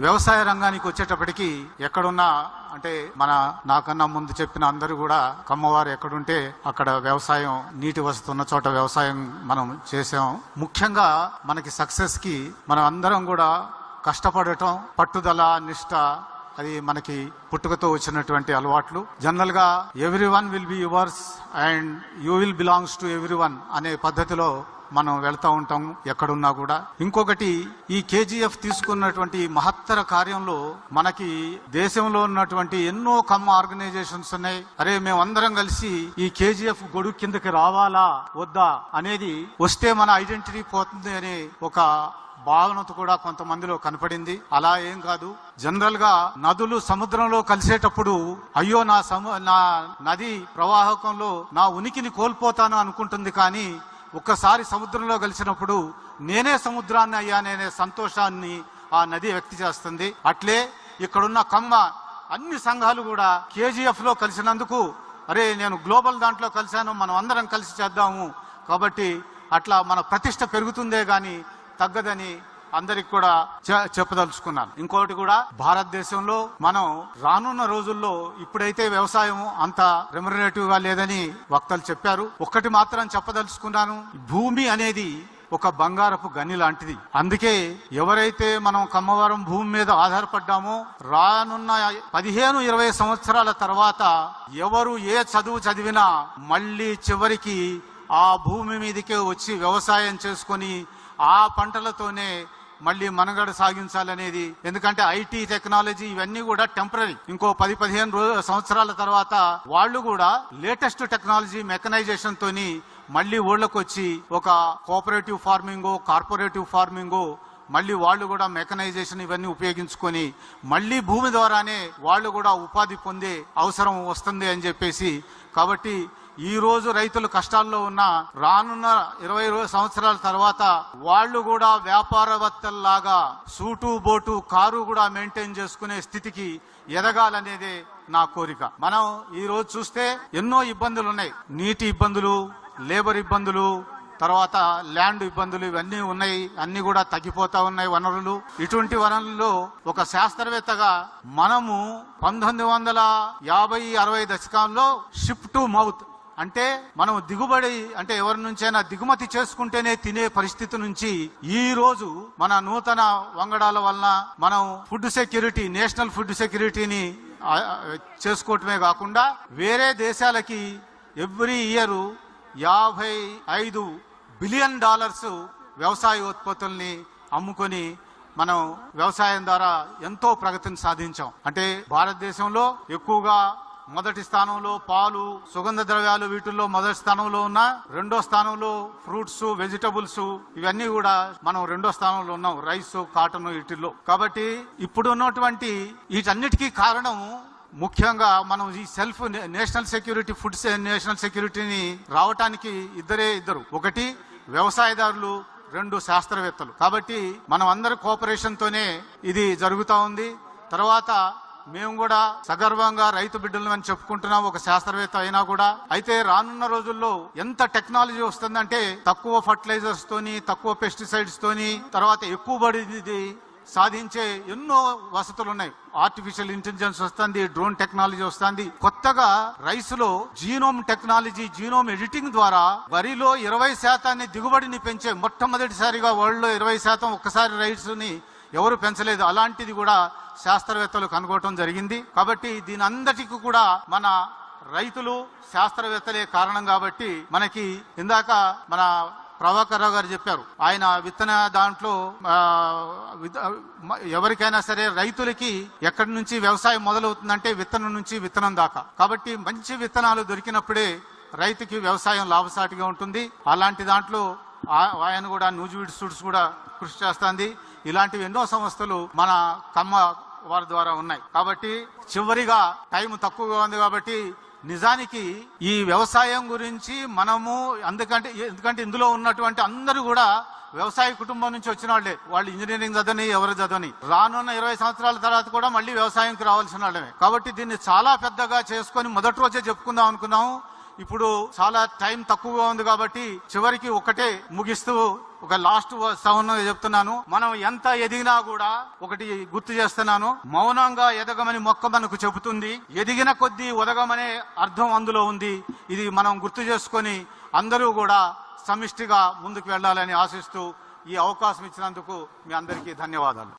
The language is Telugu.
వ్యవసాయ రంగానికి వచ్చేటప్పటికి ఎక్కడున్నా అంటే మన నాకన్నా ముందు చెప్పిన అందరూ కూడా కమ్మవారు ఎక్కడుంటే అక్కడ వ్యవసాయం నీటి వసతి ఉన్న చోట వ్యవసాయం మనం చేసాం ముఖ్యంగా మనకి సక్సెస్కి మనం అందరం కూడా కష్టపడటం పట్టుదల నిష్ట అది మనకి పుట్టుకతో వచ్చినటువంటి అలవాట్లు. జనరల్గా every one will be yours and you will belongs to every one అనే పద్ధతిలో మనం వెళ్తూ ఉంటాం ఎక్కడున్నా కూడా. ఇంకొకటి ఈ కేజీఎఫ్ తీసుకున్నటువంటి మహత్తర కార్యంలో మనకి దేశంలో ఉన్నటువంటి ఎన్నో కమ్మ ఆర్గనైజేషన్స్ ఉన్నాయి. అరే మేమందరం కలిసి ఈ కేజీఎఫ్ గొడుగు కిందకి రావాలా వద్దా అనేది వస్తే మన ఐడెంటిటీ పోతుంది అనే ఒక భావనతో కూడా కొంతమందిలో కనపడింది. అలా ఏం కాదు. జనరల్గా నదులు సముద్రంలో కలిసేటప్పుడు అయ్యో నా సము నా నది ప్రవాహకంలో నా ఉనికిని కోల్పోతాను అనుకుంటుంది కానీ ఒక్కసారి సముద్రంలో కలిసినప్పుడు నేనే సముద్రాన్ని అయ్యాననే సంతోషాన్ని ఆ నది వ్యక్తి చేస్తుంది. అట్లే ఇక్కడున్న కమ్మ అన్ని సంఘాలు కూడా కేజీఎఫ్లో కలిసినందుకు అరే నేను గ్లోబల్ దాంట్లో కలిశాను మనం అందరం కలిసి చేద్దాము. కాబట్టి అట్లా మన ప్రతిష్ట పెరుగుతుందే గాని తగ్గదని అందరికి కూడా చెప్పదలుచుకున్నాను. ఇంకోటి కూడా భారతదేశంలో మనం రానున్న రోజుల్లో ఇప్పుడైతే వ్యవసాయం అంత రెమ్యునరేటివ్గా లేదని వక్తలు చెప్పారు. ఒక్కటి మాత్రం చెప్పదలుచుకున్నాను భూమి అనేది ఒక బంగారపు గని లాంటిది. అందుకే ఎవరైతే మనం కమ్మవరం భూమి మీద ఆధారపడ్డామో రానున్న పదిహేను ఇరవై సంవత్సరాల తర్వాత ఎవరు ఏ చదువు చదివినా మళ్ళీ చివరికి ఆ భూమి మీదకే వచ్చి వ్యవసాయం చేసుకొని ఆ పంటలతోనే మళ్ళీ మనుగడ సాగించాలనేది. ఎందుకంటే ఐటీ టెక్నాలజీ ఇవన్నీ కూడా టెంపరీ ఇంకో పది పదిహేను రోజు సంవత్సరాల తర్వాత వాళ్ళు కూడా లేటెస్ట్ టెక్నాలజీ మెకనైజేషన్ తోని మళ్ళీ ఊళ్ళకు వచ్చి ఒక కోఆపరేటివ్ ఫార్మింగ్ కార్పొరేటివ్ ఫార్మింగ్ మళ్ళీ వాళ్ళు కూడా మెకనైజేషన్ ఇవన్నీ ఉపయోగించుకొని మళ్ళీ భూమి ద్వారానే వాళ్ళు కూడా ఉపాధి పొందే అవసరం వస్తుంది అని చెప్పేసి. కాబట్టి ఈ రోజు రైతులు కష్టాల్లో ఉన్న రానున్న ఇరవై సంవత్సరాల తర్వాత వాళ్ళు కూడా వ్యాపారవేత్తల్లాగా సూటు బోటు కారు కూడా మెయింటైన్ చేసుకునే స్థితికి ఎదగాలనేదే నా కోరిక. మనం ఈ రోజు చూస్తే ఎన్నో ఇబ్బందులు ఉన్నాయి నీటి ఇబ్బందులు లేబర్ ఇబ్బందులు తర్వాత ల్యాండ్ ఇబ్బందులు ఇవన్నీ ఉన్నాయి. అన్ని కూడా తగ్గిపోతా ఉన్నాయి వనరులు. ఇటువంటి వనరుల్లో ఒక శాస్త్రవేత్తగా మనము పంతొమ్మిది వందల యాభై అరవై దశకంలో షిప్ టు మౌత్ అంటే మనం దిగుబడి అంటే ఎవరి నుంచైనా దిగుమతి చేసుకుంటేనే తినే పరిస్థితి నుంచి ఈ రోజు మన నూతన వంగడాల వలన మనం ఫుడ్ సెక్యూరిటీ నేషనల్ ఫుడ్ సెక్యూరిటీని చేసుకోవటమే కాకుండా వేరే దేశాలకి ఎవ్రీ ఇయర్ యాభై ఐదు బిలియన్ డాలర్స్ వ్యవసాయ ఉత్పత్తుల్ని అమ్ముకొని మనం వ్యవసాయం ద్వారా ఎంతో ప్రగతిని సాధించాం. అంటే భారతదేశంలో ఎక్కువగా మొదటి స్థానంలో పాలు సుగంధ ద్రవ్యాలు వీటిల్లో మొదటి స్థానంలో ఉన్న రెండో స్థానంలో ఫ్రూట్స్ వెజిటబుల్స్ ఇవన్నీ కూడా మనం రెండో స్థానంలో ఉన్నాం రైస్ కాటన్ వీటిల్లో. కాబట్టి ఇప్పుడు ఉన్నటువంటి వీటన్నిటికీ కారణం ముఖ్యంగా మనం ఈ self national security food national సెక్యూరిటీని రావటానికి ఇద్దరే ఇద్దరు. ఒకటి వ్యవసాయదారులు రెండు శాస్త్రవేత్తలు. కాబట్టి మనం అందరి కోఆపరేషన్ తోనే ఇది జరుగుతూ ఉంది. తర్వాత మేము కూడా సగర్వంగా రైతు బిడ్డలు అని చెప్పుకుంటున్నాం ఒక శాస్త్రవేత్త అయినా కూడా. అయితే రానున్న రోజుల్లో ఎంత టెక్నాలజీ వస్తుందంటే తక్కువ ఫర్టిలైజర్స్ తోని తక్కువ పెస్టిసైడ్స్ తోని తర్వాత ఎక్కువ పడింది సాధించే ఎన్నో వసతులు ఉన్నాయి ఆర్టిఫిషియల్ ఇంటెలిజెన్స్ వస్తుంది డ్రోన్ టెక్నాలజీ వస్తుంది. కొత్తగా రైస్లో జీనోమ్ టెక్నాలజీ జీనోమ్ ఎడిటింగ్ ద్వారా వరిలో ఇరవై శాతాన్ని దిగుబడిని పెంచే మొట్టమొదటిసారిగా వరల్డ్లో ఇరవై శాతం ఒక్కసారి రైస్ని ఎవరు పెంచలేదు. అలాంటిది కూడా శాస్త్రవేత్తలు కనుగొనడం జరిగింది. కాబట్టి దీని అందటికి కూడా మన రైతులు శాస్త్రవేత్తలే కారణం కాబట్టి మనకి ఇందాక మన ప్రభాకర్ రావు గారు చెప్పారు. ఆయన విత్తన దాంట్లో ఎవరికైనా సరే రైతులకి ఎక్కడి నుంచి వ్యవసాయం మొదలవుతుందంటే విత్తనం నుంచి విత్తనం దాకా. కాబట్టి మంచి విత్తనాలు దొరికినప్పుడే రైతుకి వ్యవసాయం లాభసాటిగా ఉంటుంది. అలాంటి దాంట్లో ఆయన కూడా నూజివీడ్ సూట్స్ కూడా కృషి చేస్తుంది. ఇలాంటివి ఎన్నో సంస్థలు మన కమ్మ వారి ద్వారా ఉన్నాయి. కాబట్టి చివరిగా టైం తక్కువగా ఉంది కాబట్టి నిజానికి ఈ వ్యవసాయం గురించి మనము ఎందుకంటే ఎందుకంటే ఇందులో ఉన్నటువంటి అందరూ కూడా వ్యవసాయ కుటుంబం నుంచి వచ్చిన వాళ్ళే. వాళ్ళు ఇంజనీరింగ్ చదవని ఎవరు చదవని. రానున్న ఇరవై సంవత్సరాల తర్వాత కూడా మళ్ళీ వ్యవసాయంకి రావాల్సిన వాళ్ళమే. కాబట్టి దీన్ని చాలా పెద్దగా చేసుకొని మొదటి రోజే చెప్పుకుందాం అనుకున్నాము. ఇప్పుడు చాలా టైం తక్కువగా ఉంది కాబట్టి చివరికి ఒకటే ముగిస్తూ ఒక లాస్ట్ సవన్ చెప్తున్నాను. మనం ఎంత ఎదిగినా కూడా ఒకటి గుర్తు చేస్తున్నాను. మౌనంగా ఎదగమని మొక్క మనకు చెబుతుంది. ఎదిగిన కొద్దీ ఉదగమనే అర్థం అందులో ఉంది. ఇది మనం గుర్తు చేసుకొని అందరూ కూడా సమిష్టిగా ముందుకు వెళ్ళాలని ఆశిస్తూ ఈ అవకాశం ఇచ్చినందుకు మీ అందరికీ ధన్యవాదాలు.